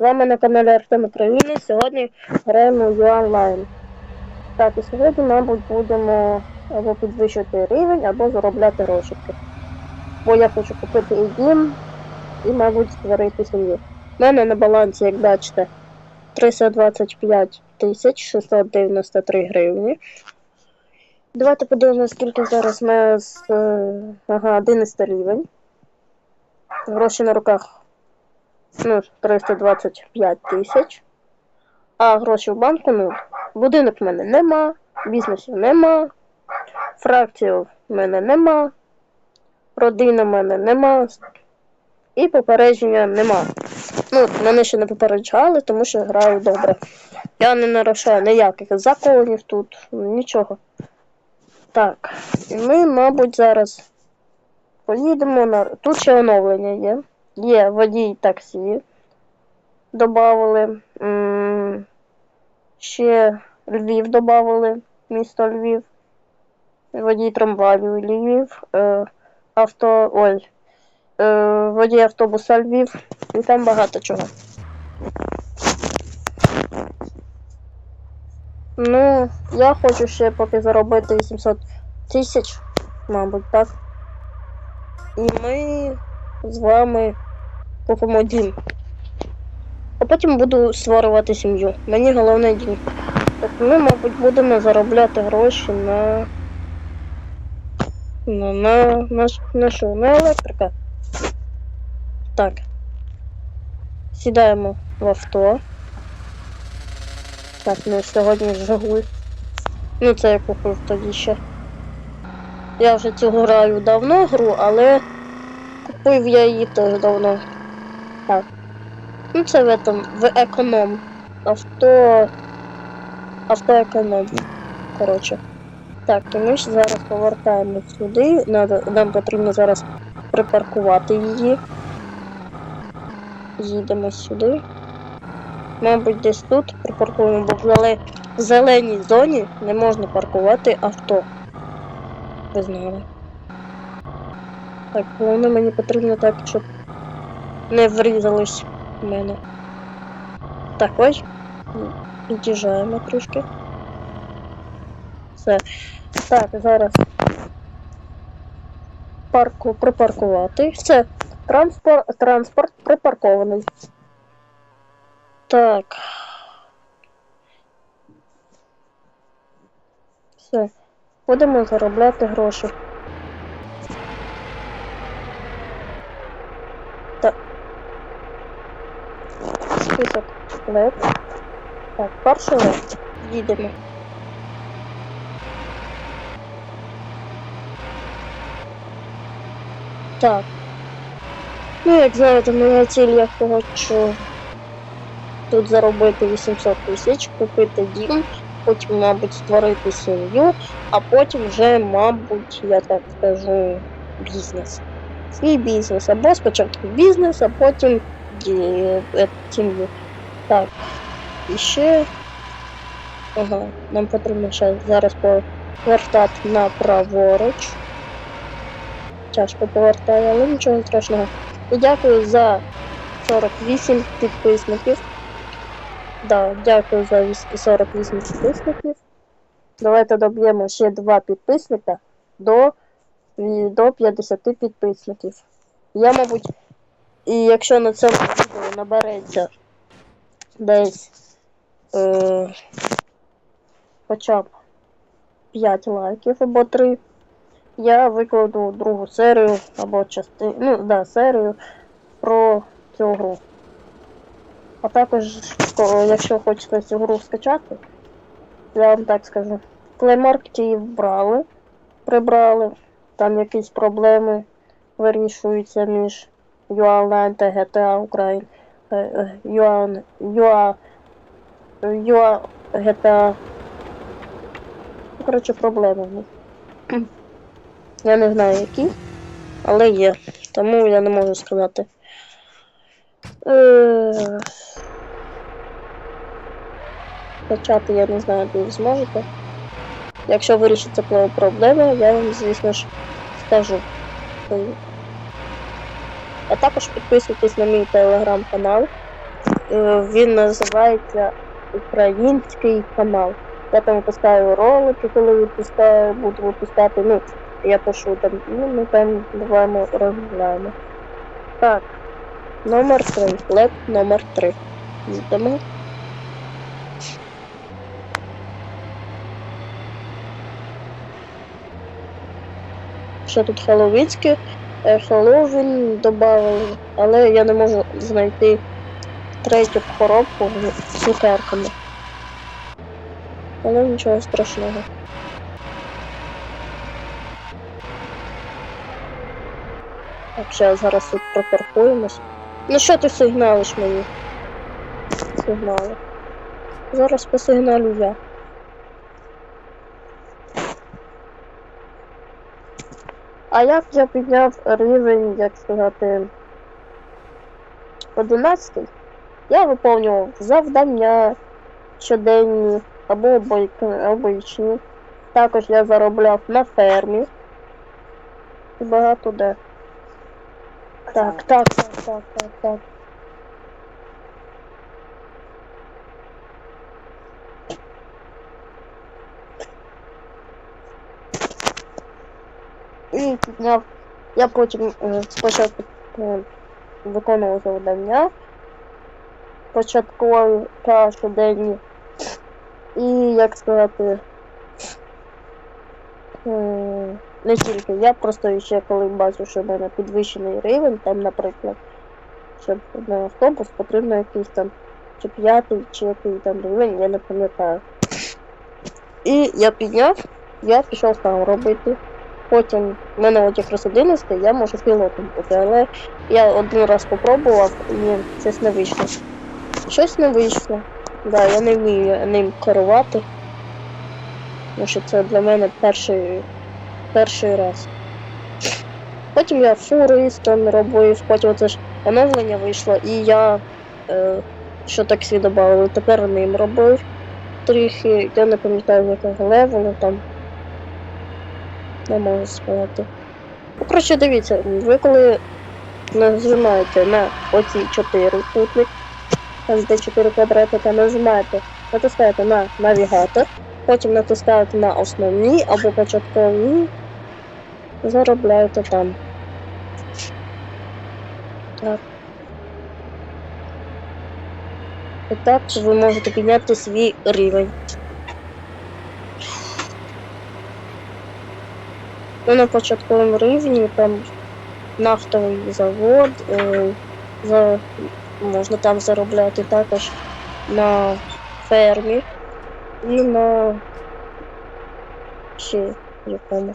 З вами на каналі Артем України. Сьогодні граємо в онлайн. Так, і сьогодні, мабуть, будемо або підвищувати рівень, або заробляти грошики. Бо я хочу купити і дім, і, мабуть, створити сім'ю. У мене на балансі, як бачите, 325 тисяч 693 гривні. Давайте подивимося, скільки зараз ми з е, ага, 11 рівень. Гроші на руках ну, 325 тисяч. А гроші в банку, ну, будинок в мене нема, бізнесів нема, фракцій в мене нема, родини в мене нема, і попередження нема. Ну, мене ще не попереджали, тому що граю добре. Я не нарушаю ніяких законів тут, нічого. Так, і ми, мабуть, зараз поїдемо на. Тут ще оновлення є. Є водій таксі. Добавили. Ще Львів додали, місто Львів. Водій трамваю Львів. Е, авто. Ой. Е, водій автобуса Львів. І там багато чого. Ну, я хочу ще поки заробити 800 тисяч, мабуть, так. І ми з вами купимо дім. А потім буду створювати сім'ю. Мені головне дім. Так ми, мабуть, будемо заробляти гроші на. На, на, на, на що? На електрика. Так. Сідаємо в авто. Так, ну сьогодні Жигуль. Ну це я купив тоді ще. Я вже цю граю давно гру, але купив я її теж давно. Так. Ну це в этом, в економ. Авто. Автоеконом. Коротше. Так, то ми ж зараз повертаємо сюди. Надо, нам потрібно зараз припаркувати її. Їдемо сюди. Мабуть, десь тут припаркуємо, бо в зеленій зоні не можна паркувати авто. Ви знали. Так, головне мені потрібно так, щоб не врізались в мене. Так, ось. Під'їжджаємо трішки. Все. Так, зараз парку припаркувати. Все. Транспорт, транспорт припаркований. Так. Все. Будемо заробляти гроші. Список лед. Так, перший лед. Так. Ну, як знаєте, моя ціль я хочу тут заробити 800 тисяч, купити дім, потім, мабуть, створити сім'ю, а потім вже, мабуть, я так скажу, бізнес. Свій бізнес. Або спочатку бізнес, а потім ді- е. Так. І ще. Ага, нам потрібно ще зараз повертати направоруч. Тяжко повертає, але нічого страшного. І дякую за 48 підписників. Да, дякую за 48 підписників. Давайте доб'ємо ще два підписника до, до 50 підписників. Я, мабуть, і якщо на цьому відео набереться десь е, хоча б 5 лайків або 3, я викладу другу серію або частину, ну, да, серію про цю гру. А також, якщо хочете цю гру скачати, я вам так скажу. Play її вбрали, прибрали, там якісь проблеми вирішуються між UA Online та GTA Ukraine. Е, е, UA, UA GTA. Ну, Коротше, проблеми в них. Я не знаю які, але є. Тому я не можу сказати. Е, Почати я не знаю, де ви зможете. Якщо вирішиться про- проблема, я вам, звісно ж, скажу. А також підписуйтесь на мій телеграм-канал. Е, Він називається Український канал. Я там випускаю ролики, коли випускаю, буду випускати. Ну, я пишу там, ну ми там буваємо розмовляємо. Так. Номер 3. Леп номер 3. Їдемо. Що тут Хеллоуінське? Е, Хеллоуін додали, але я не можу знайти третю коробку з цукерками. Але нічого страшного. Так, ще зараз тут пропаркуємось. Ну що ти сигналиш мені? Сигнали. Зараз посигналю я. А як я підняв рівень, як сказати, 11? Я виповнював завдання щоденні або обичні. Також я заробляв на фермі. І багато де. Так, так, так, так, так, так. І підняв. Я потім е, спочатку е, виконував завдання. Початкові та щоденні. І як сказати. м, Не тільки я просто ще коли бачу, що в мене підвищений рівень, там, наприклад, щоб на автобус потрібно якийсь там чи п'ятий, чи який там рівень, я не пам'ятаю. І я підняв, я пішов там робити. Потім в мене от якраз 11, я можу пілотом бути, але я один раз спробував і щось не вийшло. Щось не вийшло. Да, я не вмію ним керувати. Тому що це для мене перший, перший раз. Потім я фуристом робив, потім це ж оновлення вийшло, і я е, що таксі додали, тепер ним робив трохи. Я не пам'ятаю якого левелу там. Не можу сказати. Ну, коротше, дивіться, ви коли нажимаєте на оці 4 кутник, там де 4 квадратика, нажимаєте, натискаєте на навігатор, потім натискаєте на основні або початкові, заробляєте там. Так. І так ви можете підняти свій рівень. Ну, на початковому рівні там нафтовий завод, е, можна там заробляти також на фермі і на ще якому.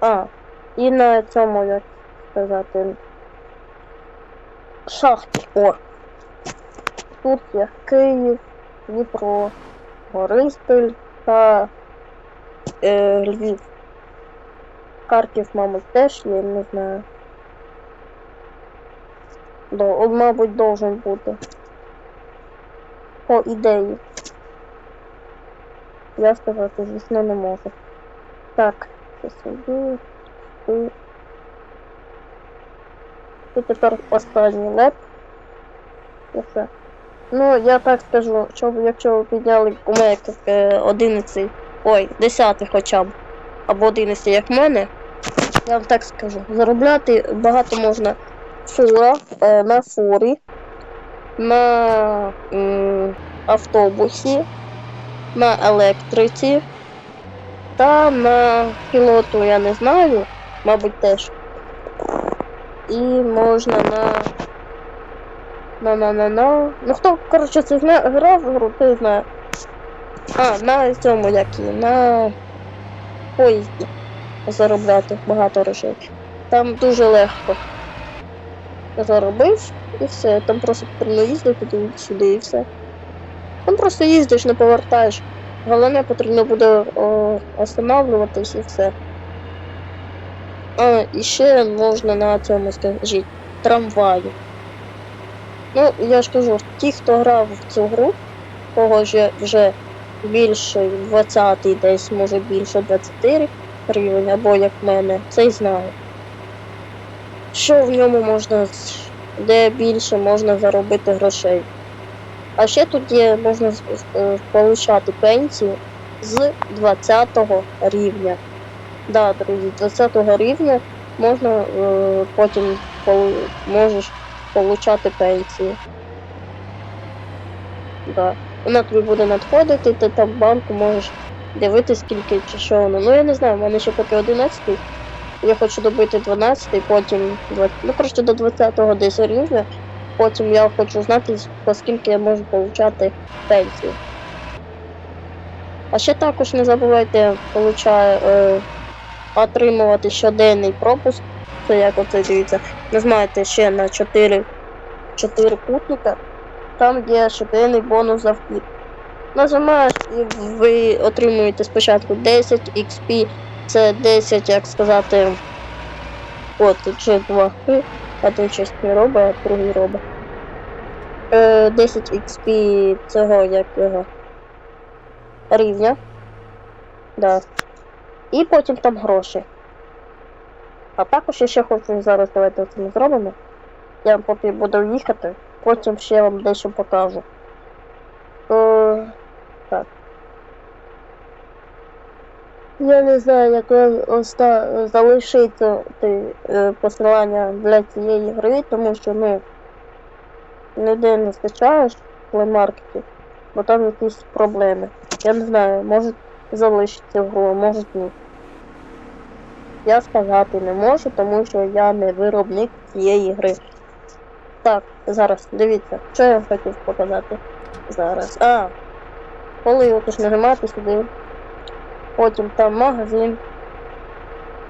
А, і на цьому, як сказати, шахті. О! Тут є Київ, Дніпро, Бориспіль та е, Львів. Харків, мабуть, теж є, не знаю. До, он, мабуть, должен бути. По ідеї. Я сказати, звісно, не можу. Так, це собі. І... І тепер останній леп. І все. Ну, я так скажу, що якщо ви підняли у мене як е, 11, ой, 10 хоча б, або 11, як в мене, я вам так скажу, заробляти багато можна фура, е, на фурі, на м, автобусі, на електриці та на пілоту, я не знаю, мабуть, теж. І можна на на на на на Ну хто, коротше, це зна... грав гру, ти знає. А, на цьому як і, на поїзді заробляти багато грошей. Там дуже легко. Заробив і все. Там просто потрібно їздити сюди і все. Там просто їздиш, не повертаєш. Головне потрібно буде останавливатись і все. А, і ще можна на цьому скажіть, трамваю. Ну, я ж кажу, ті, хто грав в цю гру, кого вже, вже більше 20 десь, може більше 20, рівень, або як в мене, цей знає. Що в ньому можна, де більше можна заробити грошей. А ще тут є, можна е, получати пенсію з 20 рівня. Да, друзі, 20 рівня можна е, потім можеш получати пенсію. Да. Вона тобі буде надходити, ти там в банку можеш дивитися, скільки чи що воно. Ну я не знаю, в мене ще поки 11. Я хочу добити 12, потім 20, ну коротше до 20-го десь рівня. Потім я хочу знати, по скільки я можу получати пенсію. А ще також не забувайте получає, е, отримувати щоденний пропуск. Це як оце дивіться. Нажимаєте ще на 4, 4 кутника. Там є щоденний бонус за вхід. Нажимаєш і ви отримуєте спочатку 10 XP. Це 10, як сказати. От, ще два. Хи. Один щось не робить, а другий робить. Е, 10 XP цього як його рівня. Да. І потім там гроші. А також я ще хочу зараз давайте це ми зробимо. Я поки буду їхати, потім ще вам дещо покажу. Е, так. Я не знаю, як оста... залишити е, посилання для цієї гри, тому що ну ніде не скачаєш в плеймаркеті, бо там якісь проблеми. Я не знаю, може залишиться в гру, може ні. Я сказати не можу, тому що я не виробник цієї гри. Так, зараз, дивіться, що я вам хотів показати зараз. А, коли ви ж нажимаєте сюди, потім там магазин.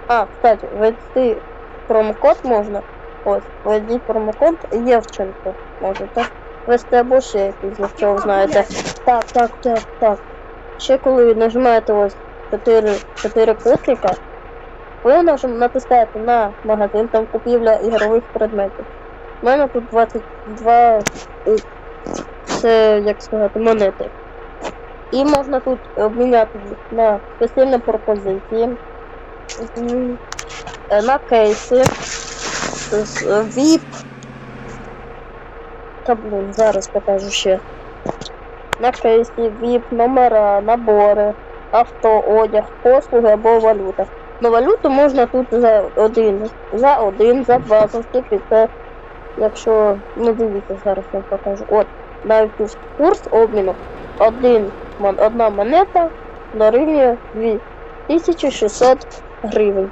А, кстати, ввести промокод можна. Ось, введіть промокод Євченко. Можете ввести або ще якийсь, якщо ви знаєте. Так, так, так, так. Ще коли нажимаєте ось 4, 4 кутника, ви нажим- натискаєте на магазин, там купівля ігрових предметів. У мене тут 22 е, це, як сказати, монети. І можна тут обміняти на спеціальні пропозиції, е, на кейси, е, VIP. Та блін, зараз покажу ще. На кейсі, VIP, номера, набори, авто, одяг, послуги або валюта. Ну валюту можна тут за один, за один, за два, за скільки це, якщо, ну дивіться, зараз я покажу. От, навіть тут курс обміну один, одна монета дорівнює 2600 гривень.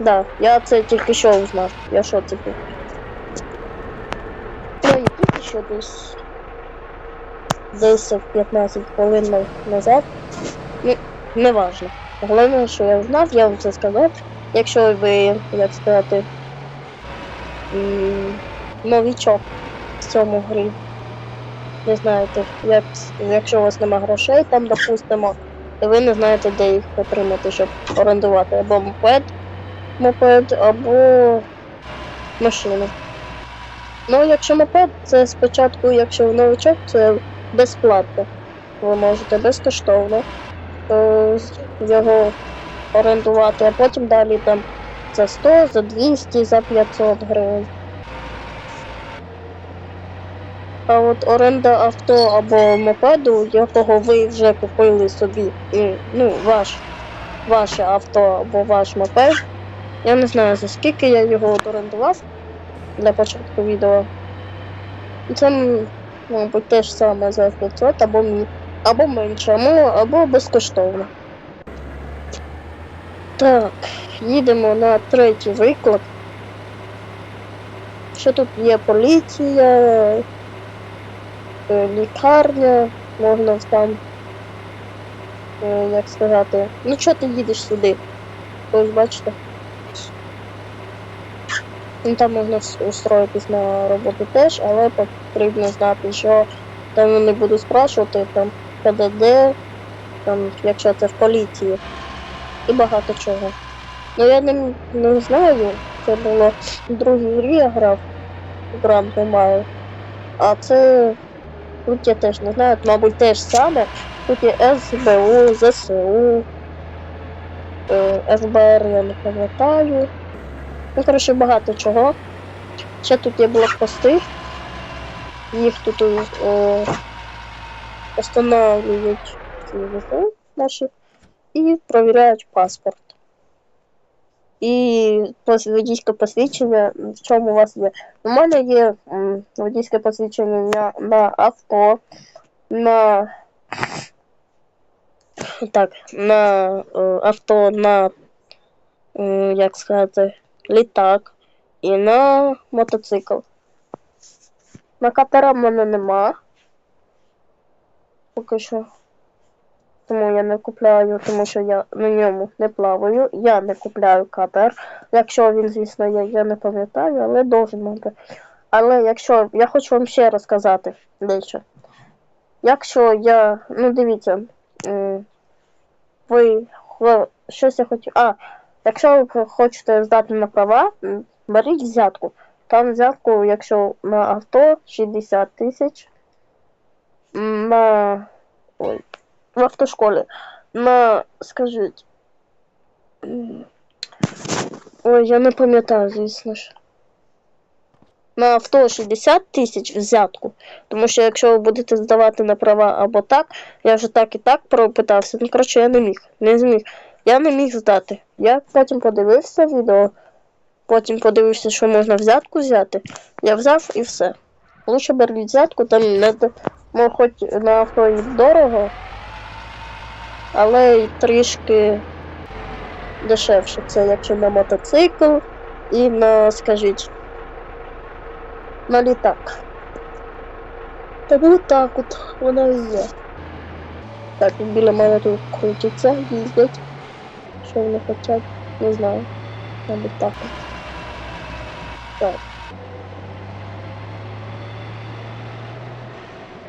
Да, я це тільки що узнав. Я що тут? Ну, які ще десь 10-15 хвилин назад. Ну, не важно. Головне, що я знав, я вам це сказав. Якщо ви, як сказати, новічок в цьому грі, не знаєте, як, якщо у вас нема грошей, там, допустимо, і ви не знаєте, де їх отримати, щоб орендувати або мопед, мопед, або машину. Ну, якщо мопед, це спочатку, якщо ви новичок, це безплатно. Ви можете безкоштовно його орендувати, а потім далі там за 100, за 200, за 500 гривень. А от оренда авто або мопеду, якого ви вже купили собі, і, ну, ваш, ваше авто або ваш мопед. Я не знаю за скільки я його орендував для початку відео. Це, мабуть, те ж саме за 500 або, мі- або менше, або, безкоштовно. Так, їдемо на третій виклад. Що тут є поліція, е, лікарня, можна там, е, як сказати, ну чого ти їдеш сюди? Ось бачите. Ну, там можна устроїтись на роботу теж, але потрібно знати, що там вони будуть спрашувати, там ПДД, там, якщо це в поліції, і багато чого. Ну я не, не знаю, це було другій грі я грав, грам немає. А це тут я теж не знаю, мабуть, те ж саме. Тут є СБУ, ЗСУ, е, ФБР, я не пам'ятаю. Ну, коротше, багато чого. Ще тут є блокпости. Їх тут е, візи наші і перевіряють паспорт. І пос- водійське посвідчення, в чому у вас є. У мене є водійське посвідчення на, авто, на так, на е, авто, на е, як сказати, літак і на мотоцикл. На катера в мене нема. Поки що. Тому я не купляю, тому що я на ньому не плаваю. Я не купляю катер. Якщо він, звісно, є, я не пам'ятаю, але должен бути. Але якщо. Я хочу вам ще розказати дещо. Якщо я. Ну, дивіться. Ви щось я хочу. А, якщо ви хочете здати на права, беріть взятку. Там взятку, якщо на авто 60 тисяч. На. Ой. В автошколі. На. Скажіть. Ой, я не пам'ятаю, звісно ж. На авто 60 тисяч взятку. Тому що якщо ви будете здавати на права або так, я вже так і так пропитався. Ну, коротше, я не міг. Не зміг. Я не міг здати. Я потім подивився відео, потім подивився, що можна взятку взяти. Я взяв і все. Лучше беріть взятку, там не ну, хоч на авто і дорого, але й трішки дешевше. Це якщо на мотоцикл і на, скажіть, на літак. Тому так от воно і є. Так, біля мене тут крутяться, їздять. Що вони хочуть, не знаю. Мабуть так. Так.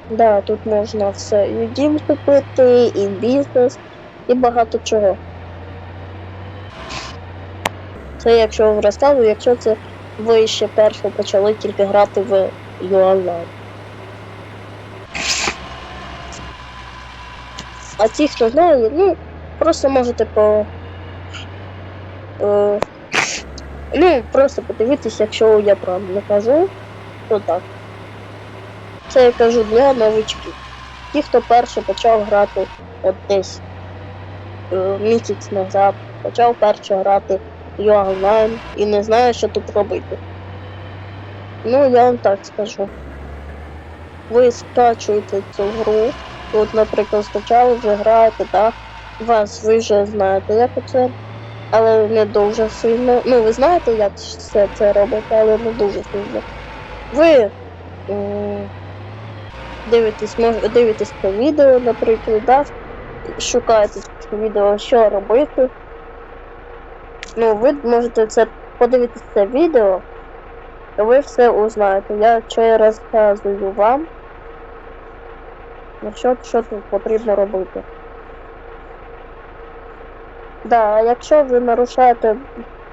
Да, тут можна все і дім купити, і бізнес, і багато чого. Це якщо розказую, якщо це ви ще перше почали тільки грати в UOnline. А ті, хто знає, ну, просто можете по. Е, ну, просто подивитися, якщо я правильно кажу, то так. Це я кажу для новичків. Ті, хто перше почав грати от десь е, місяць назад, почав перше грати в онлайн і не знає, що тут робити. Ну, я вам так скажу. Ви скачуєте цю гру, от, наприклад, скачали, вже граєте, так? Вас ви вже знаєте, як це, але не дуже сильно. Ну, ви знаєте, як все це робити, але не дуже сильно. Ви дивитесь, може, дивитесь по відео, наприклад, да? шукаєте по відео, що робити. Ну, ви можете це подивитися це відео, то ви все узнаєте. Я ще розказую вам, що, що тут потрібно робити. Да, а якщо ви нарушаєте,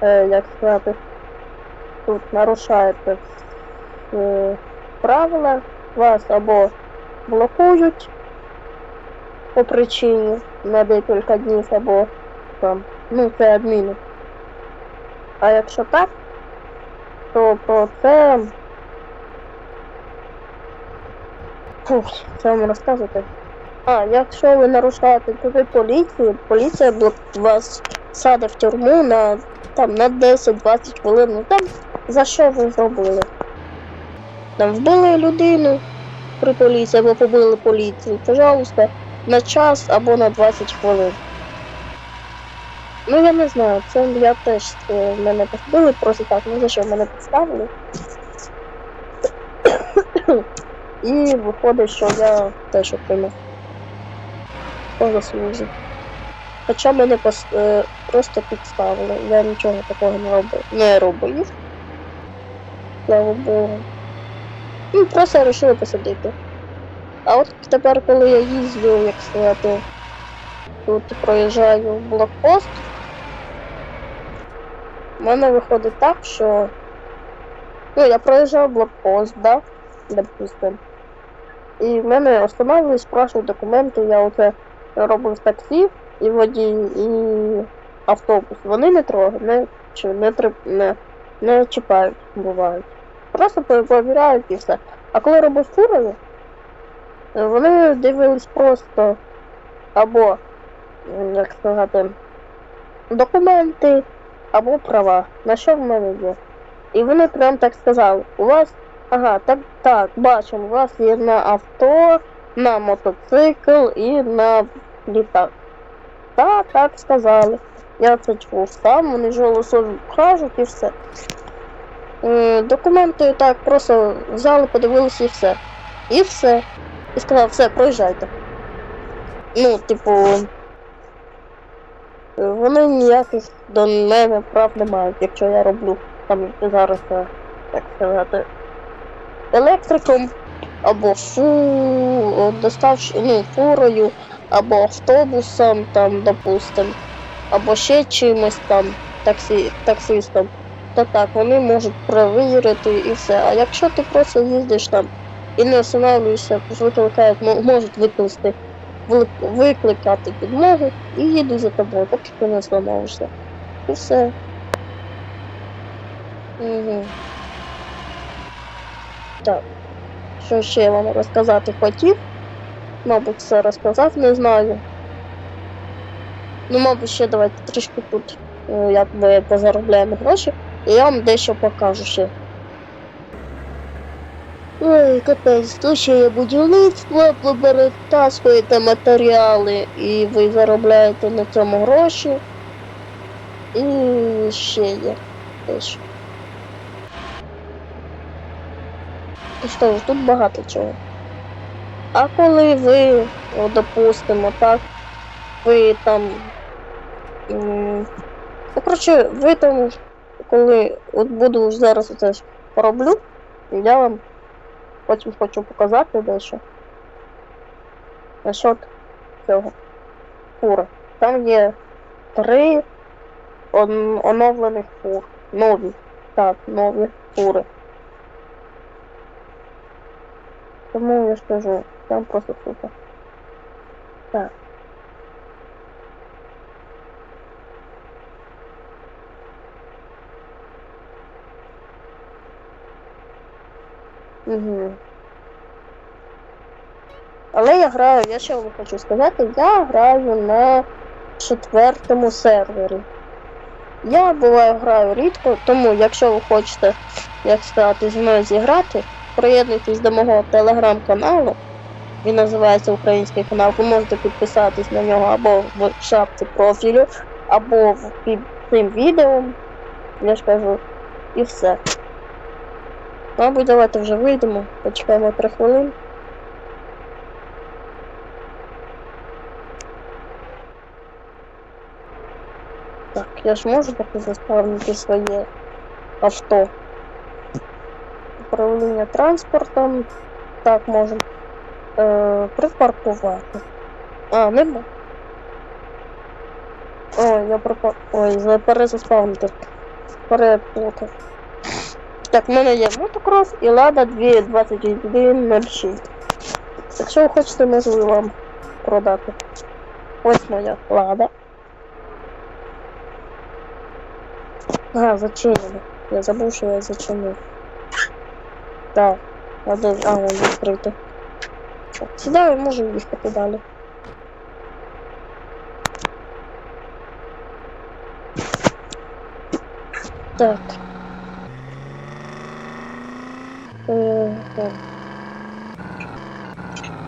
е, як сказати, тут нарушаєте е, правила, вас або блокують по причині на декілька днів, або там, ну, це адміни. А якщо так, то про це. Фух, це вам розказувати. А, якщо ви нарушаєте туди поліцію, поліція вас саде в тюрму на там на 10-20 хвилин. Ну там за що ви зробили? Там вбили людину при поліції або побили поліцію. Пожалуйста, на час або на 20 хвилин. Ну я не знаю, це я теж е, мене посадили просто так, ну за що мене підставили. І виходить, що я теж отримав по заслузі. Хоча мене пос... е, просто підставили. Я нічого такого не робив. Не робив. Слава Богу. Ну, просто вирішили посадити. А от тепер, коли я їздю, як сказати, тут проїжджаю блокпост, у мене виходить так, що. Ну, я проїжджав блокпост, да? Допустим. І в мене встановлюють, спрашують документи, я оце робив таксі, і водій, і автобус, вони не трогають, не, не, не, не чіпають, бувають. Просто перевіряють і все. А коли е, вони дивились просто або, як сказати, документи, або права, на що в мене є. І вони прям так сказали, у вас, ага, так, так, бачимо, у вас є на авто, на мотоцикл і на літак. Так, так сказали. Я це чув сам, вони ж голосові кажуть і все. Е, документи так просто взяли, подивилися і все. І все. І сказав, все, проїжджайте. Ну, типу. е, Вони ніяких до мене прав не мають, якщо я роблю там зараз, е, так сказати, електриком або фу доставщ... ну, фурою, або автобусом, там, допустим, або ще чимось там, таксі... таксистом, то так, вони можуть перевірити і все. А якщо ти просто їздиш там і не останавливаєшся, викликають, мо- можуть викликати, викликати підмогу і їдуть за тобою, поки ти не зламаєшся. І все. Угу. Так. Що ще я вам розказати хотів? Мабуть, все розказав, не знаю. Ну, мабуть, ще давайте трішки тут, е, як ми позаробляємо гроші, я вам дещо покажу ще. Ой, капець, тут ще є будівництво, ви перетаскуєте матеріали і ви заробляєте на цьому гроші. І ще є дещо. І що ж, тут багато чого. А коли ви, о, допустимо, так, ви там. Ну, коротше, ви там, коли от буду зараз це ж пороблю, я вам потім хочу показати дещо. Насчет цього фури. Там є три он- оновлених фур. Нові. Так, нові фури. Тому я ж кажу, там просто супер. Так. Угу. Але я граю, я ще вам хочу сказати, я граю на четвертому сервері. Я буваю граю рідко, тому якщо ви хочете, як сказати, зі мною зіграти, приєднуйтесь до мого телеграм-каналу. Він називається Український канал. Ви можете підписатись на нього або в шапці профілю, або в під цим відео. Я ж кажу, і все. Мабуть, давайте вже вийдемо. Почекаємо 3 хвилини. Так, я ж можу таки заспавнити своє авто. Управління транспортом. Так, можемо. Е, припаркувати. А, нема. Ой, я пропар... Ой, за- перезаспавнити. Переплутав. Так, в мене є мотокрос і Лада 22106. Якщо ви хочете, можу вам продати. Ось моя Лада. Ага, зачинено. Я забув, що я зачинив. Так, надо. А, вон відкрити. Сюди можу їхати далі. Так. Е, так.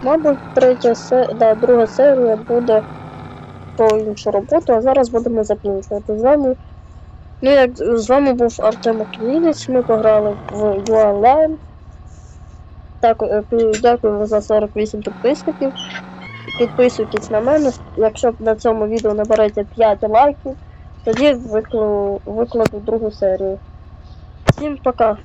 Мабуть, третя се... да, друга серія буде про іншу роботу, а зараз будемо закінчувати з вами. Ну, як з вами був Артем Окінінець, ми пограли в Dual Так, е, дякую за 48 підписників. Підписуйтесь на мене. Якщо на цьому відео набереться 5 лайків, тоді викладу другу серію. Всім пока!